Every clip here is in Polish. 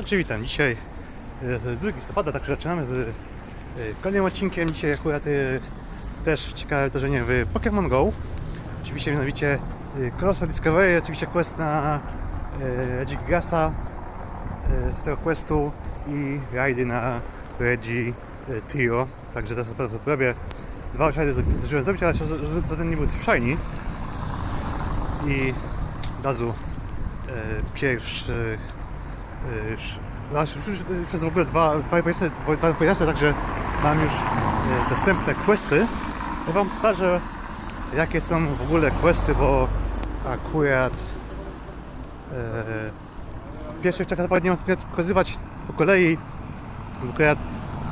Znaczy witam, dzisiaj e, 2 listopada, także zaczynamy z e, kolejnym odcinkiem. Dzisiaj akurat e, też ciekawe wydarzenie w Pokémon Go. Oczywiście mianowicie e, Cross Discovery, oczywiście quest na e, Gigasa e, z tego questu i rajdy na Regi e, Trio. Także to sobie robię. Dwa rajdy zdążyłem zrobić, ale to ten nie był shiny. I od razu e, pierwszy e, sz- Nasz, już, już już jest w ogóle dwa, dwa pojazdy, także mam już e, dostępne questy. Ja Wam pokażę, jakie są w ogóle questy, bo akurat e, pierwszych tak naprawdę nie mam pokazywać po kolei. Bo Akurat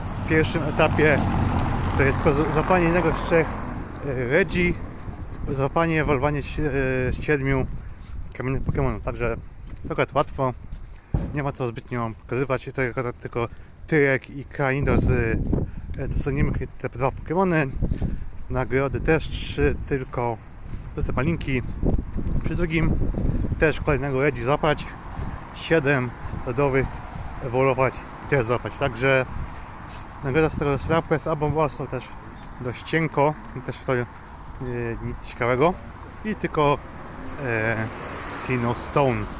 w pierwszym etapie to jest tylko złapanie jednego z trzech Regi, złapanie, z siedmiu kamiennych Pokémonów, także to akurat łatwo nie ma co zbytnio pokazywać, to tylko, tylko Tyrek i Kainido z e, dostaniemy te dwa Pokémony. Nagrody też trzy, tylko te malinki. Przy drugim też kolejnego Regi złapać, 7 lodowych ewoluować i też złapać. Także nagroda z tego snapu jest albo mocno też dość cienko i też to e, nic ciekawego. I tylko e, Sinnoh Stone.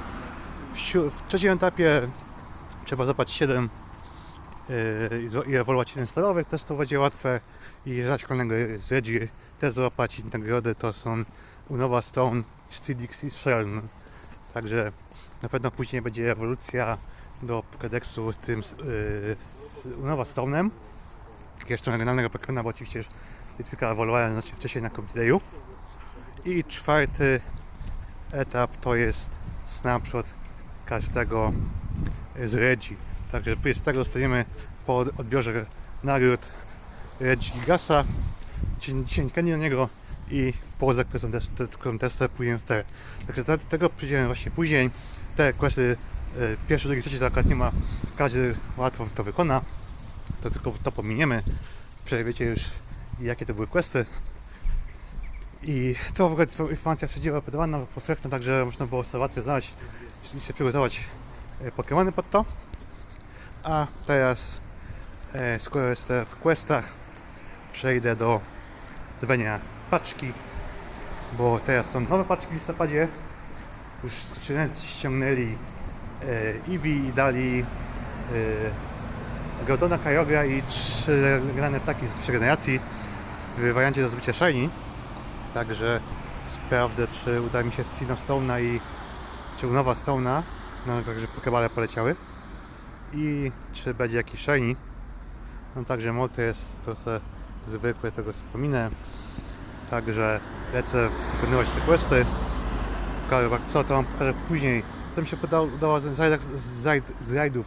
W, trzecim etapie trzeba złapać 7 yy, i ewoluować 7 stalowych, też to będzie łatwe i żać kolejnego z Regi też złapać nagrody to są Unowa Stone, Stylix i Sheln. Także na pewno później będzie ewolucja do Pokédexu tym yy, z Unowa Stone'em. Jeszcze regionalnego Pokémona, bo oczywiście kilka ewoluowania znacznie wcześniej na Computeju. I czwarty etap to jest snapshot każdego z Regi. Także z tego dostaniemy po od- odbiorze nagród Regi Gigasa, cienka do niego i też sobie później stare. Także do tego przyjdziemy właśnie później. Te questy e, pierwszy, drugi, trzeci akurat nie ma, każdy łatwo to wykona. To tylko to pominiemy. Przecież wiecie już jakie to były questy. I to w ogóle informacja wszędzie podawana, powszechna, także można było sobie łatwo znaleźć i się przygotować e, Pokémony pod to. A teraz, e, skoro jestem w questach, przejdę do zdobywania paczki, bo teraz są nowe paczki w listopadzie. Już ściągnęli e, Eevee i dali e, Kyogre i trzy grane ptaki z pierwszej generacji w wariancie do zdobycia Shiny. Także sprawdzę, czy uda mi się Sino Stone'a i czy nowa Stone'a, no także pokebale poleciały i czy będzie jakiś shiny. No także moty jest trochę zwykłe, tego wspominę. Także lecę wykonywać te questy. Pokażę co to później. Co mi się udało, z z z rajdów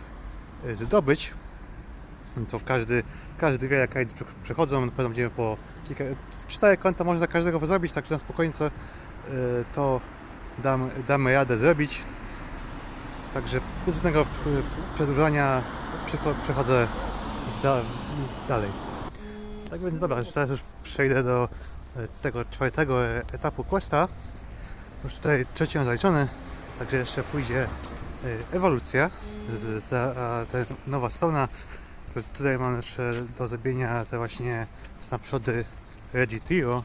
zdobyć. To w każdy, każdy wie jak rajdy prze- przechodzą, na pewno będziemy po kilka, cztery konta można każdego zrobić, także na spokojnie to, e, to dam, damy radę zrobić. Także bez żadnego przy- przedłużania przechodzę da, dalej. Tak więc dobra, teraz już przejdę do e, tego czwartego e, etapu questa. Już tutaj trzeci mam zaliczony, także jeszcze pójdzie e, ewolucja, z, z, a ta nowa strona. Tutaj mam jeszcze do zrobienia te właśnie snapshody Regi Trio.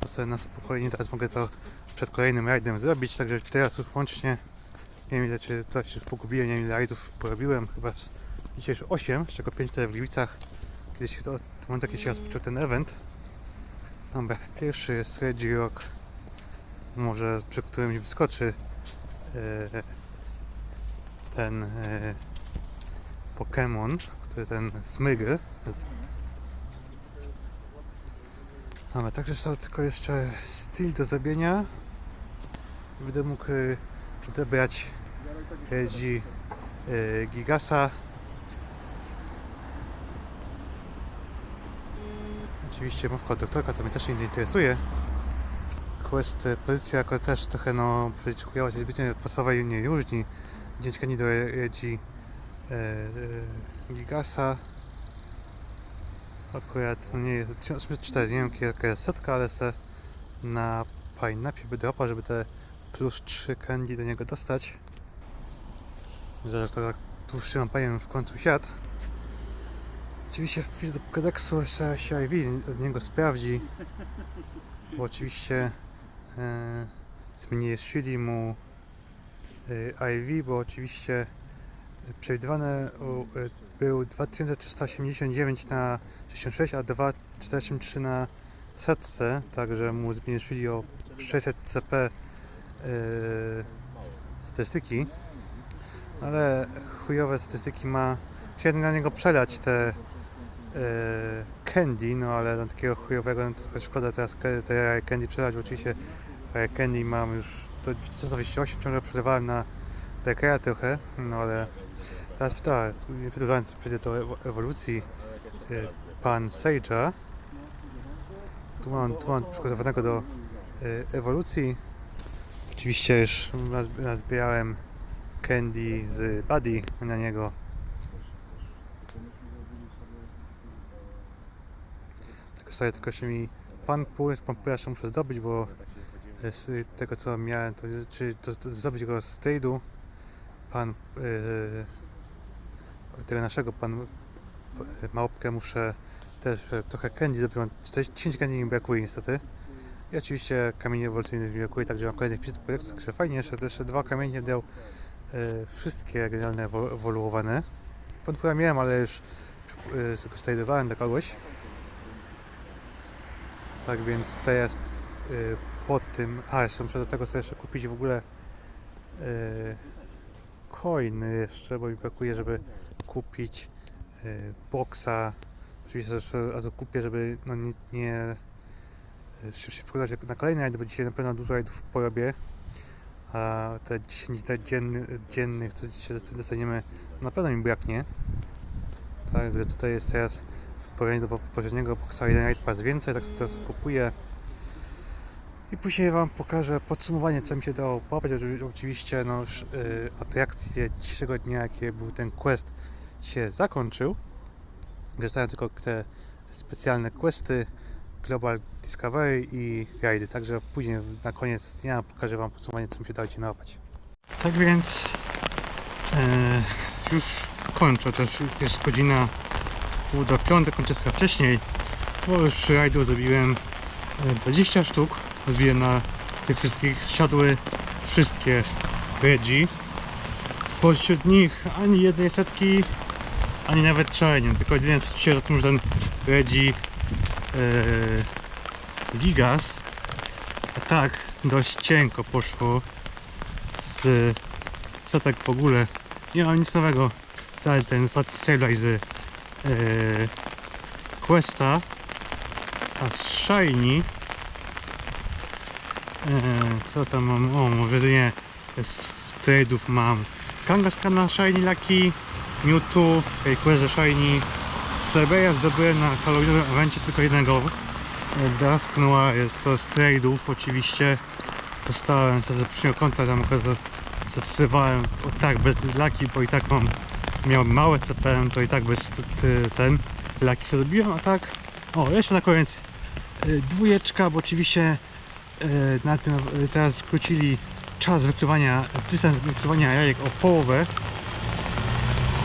To sobie na spokojnie teraz mogę to przed kolejnym rajdem zrobić, także teraz już łącznie nie wiem ile, czy coś już pogubiłem, nie wiem ile rajdów porobiłem, chyba dzisiaj już 8, z czego 5 tutaj w Gliwicach. Kiedyś to, to taki się rozpoczął ten event. Dobra, pierwszy jest Regi Rock, może przy którym mi wyskoczy e, ten e, Pokémon, ten Smygl. Dobra, także są tylko jeszcze styl do zrobienia. Będę mógł e, odebrać Regi e, Gigasa. Oczywiście mówka doktorka to mnie też nie interesuje. Quest, e, pozycja jako też trochę no chujowo się zbytnio od podstawowej nie różni. Dzięczka nie do Regi e, e, Gigasa. Akurat nie jest 1084, nie wiem jaka jest setka, ale se na Pineapie wydropa, żeby te plus 3 candy do niego dostać. Że to tak najdłuższym ampaniem w końcu świat. Oczywiście wpis do kodeksu trzeba się IV od niego sprawdzi, bo oczywiście e, zmniejszyli mu e, IV, bo oczywiście przewidywane u- e, był 2389 na 66, a 2483 na setce, także mu zmniejszyli o 600 CP e, statystyki, ale chujowe statystyki ma. Chciałem na niego przelać te e, candy, no ale na takiego chujowego no to szkoda teraz te candy przelać, bo oczywiście candy mam już do 128, ciągle przelewałem na DKA trochę, no ale teraz pytałem, wydłużając przejdę do ewo- ewolucji e, pan Sage'a. Tu mam, tu mam przygotowanego do e, ewolucji. Oczywiście już naz- nazbierałem candy z Buddy na niego. Tylko sobie tylko jeszcze mi pan pół, pan pół jeszcze muszę zdobyć, bo z tego co miałem, to, czy to, to zdobyć go z trade'u. Pan yy, tego naszego pan e, małpkę muszę też e, trochę candy zdobyłem. 10 candy mi brakuje niestety. I oczywiście kamienie ewolucyjne mi brakuje, także mam kolejnych 500 projektów, także fajnie, jeszcze też dwa kamienie dał e, wszystkie ewo- ewoluowane. Wątpiłem miałem, ale już e, tylko stajdowałem do kogoś. Tak więc teraz e, po tym, a jeszcze muszę do tego sobie jeszcze kupić w ogóle e, coiny jeszcze, bo mi brakuje, żeby kupić e, boxa. Oczywiście też razu kupię, żeby no nie, nie e, się się przekładać na kolejne rajdy, bo dzisiaj na pewno dużo rajdów porobię. A te 10 te dzienny, dziennych, co dzisiaj dostaniemy, na pewno mi braknie. Także tutaj jest teraz w porównaniu do poprzedniego boxa jeden raid pas więcej, tak sobie teraz kupuję. I później Wam pokażę podsumowanie, co mi się dało. Oczy- Oczywiście no, już, y, atrakcje dzisiejszego dnia, jakie był ten quest, się zakończył. Zostają tylko te specjalne questy, Global Discovery i rajdy. Także później na koniec dnia pokażę Wam podsumowanie, co mi się dało nałapać. Tak więc e, już kończę. Też jest godzina pół do piątej, kończę trochę wcześniej, bo już rajdów zrobiłem e, 20 sztuk. Odbiłem na tych wszystkich, siadły wszystkie Reggie. Spośród nich ani jednej setki, ani nawet czarnie, tylko jedynie co się o tym, że ten Reggie e, Gigas a tak dość cienko poszło z setek w ogóle nie mam nic nowego. Stary ten ostatni save z e, Questa a z Shiny e, co tam mam, o może nie z, z trade'ów mam. Kangaskana Shiny Lucky Mewtwo, Quest Shiny. Slebeja zdobyłem na Halloweenowym evencie tylko jednego. Dusk Noir, to z trade'ów oczywiście. Dostałem za poprzedniego konta tam zapisywałem tak bez laki, bo i tak mam miał małe CPM, to i tak bez ten laki sobie zrobiłem, a tak o jeszcze na koniec. Y, dwójeczka, bo oczywiście na tym teraz skrócili czas wykrywania, dystans wykrywania jajek o połowę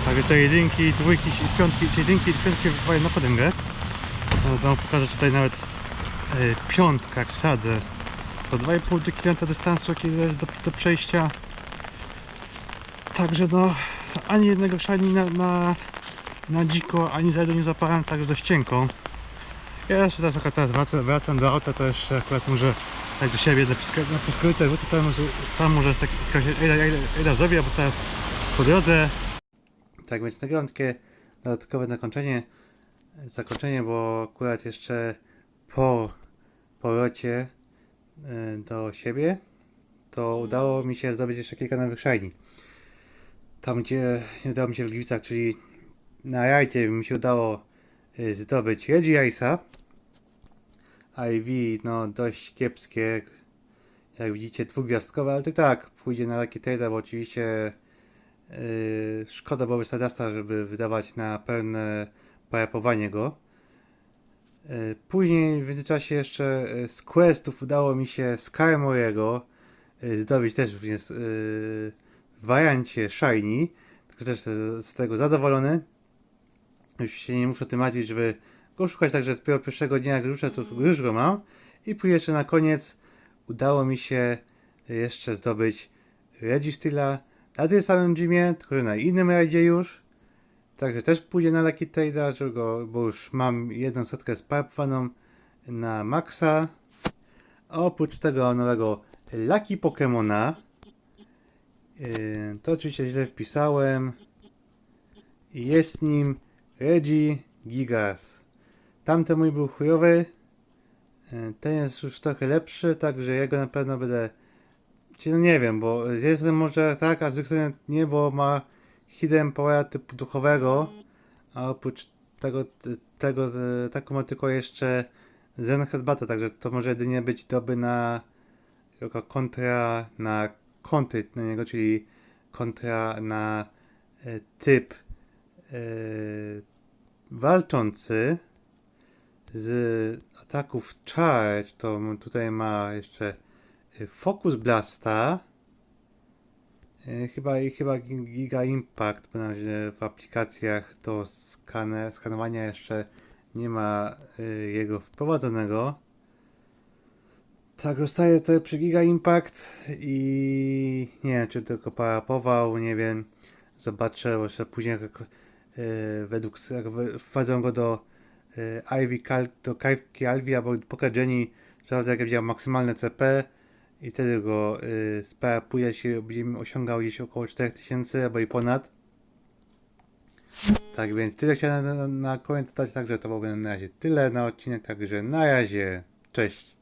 Także te jedynki, dwójki, piątki, jedynki i piątki wykrywają na potęgę no, to wam pokażę tutaj nawet y, piątka, jak wsadę to 2,5 km dystansu jaki jest do, do przejścia Także no ani jednego szani na, na, na dziko, ani zajdu nie zapałem, także dość cienko. Ja jeszcze teraz, teraz wracam, wracam do auta, to jeszcze akurat może tak do siebie na, piskowicę wrócę, tam, tam może z takiego Ejda zrobię, bo teraz po drodze. Tak więc nagrałem takie dodatkowe zakończenie, zakończenie, bo akurat jeszcze po powrocie y, do siebie to udało mi się zdobyć jeszcze kilka nowych shiny tam gdzie nie udało mi się w Gliwicach, czyli na rajdzie mi się udało y, zdobyć Reggie Ice'a. IV no dość kiepskie, jak widzicie dwugwiazdkowe, ale to tak pójdzie na Trade'a, bo oczywiście szkoda byłoby Stardasta, żeby wydawać na pełne parapowanie go. Yy, później w międzyczasie jeszcze yy, z questów udało mi się Skymorego yy, zdobyć też również yy, w wariancie Shiny, Także też z tego zadowolony. Już się nie muszę tym martwić, żeby go szukać, także dopiero pierwszego dnia jak ruszę, to już go mam. I później jeszcze na koniec udało mi się jeszcze zdobyć Registilla na tym samym gymie, tylko na innym rajdzie już. Także też pójdzie na Lucky Trade'a, go, bo już mam jedną setkę sparpowaną na maksa. A oprócz tego nowego Lucky Pokemona. Yy, to oczywiście źle wpisałem. Jest nim Regi Gigas. Tamten mój był chujowy. Yy, Ten jest już trochę lepszy, także jego na pewno będę. Czyli no nie wiem, bo jest może tak, a zwykle nie, bo ma hidden powera typu duchowego. A oprócz tego, tego taką ma tylko jeszcze Zen Headbata, także to może jedynie być dobry na jako kontra na kontry na niego, czyli kontra na e, typ e, walczący z ataków Charge, to tutaj ma jeszcze Focus Blasta e, chyba chyba Gi- Giga Impact, bo na razie w aplikacjach do skane, skanowania jeszcze nie ma e, jego wprowadzonego. Tak, zostaje to przy Giga Impact i nie wiem, czy tylko parapował, nie wiem. Zobaczę, jeszcze później jak, e, według, jak wprowadzą go do e, Ivy, Cal, do Kajwki Alvi albo Poker Jenny, sprawdzę jak będzie miał maksymalne CP i wtedy go sparapuje się, będzie osiągał gdzieś około 4000 albo i ponad. Tak więc tyle chciałem na, na, na koniec dodać, także to byłoby na razie tyle na odcinek, także na razie, cześć.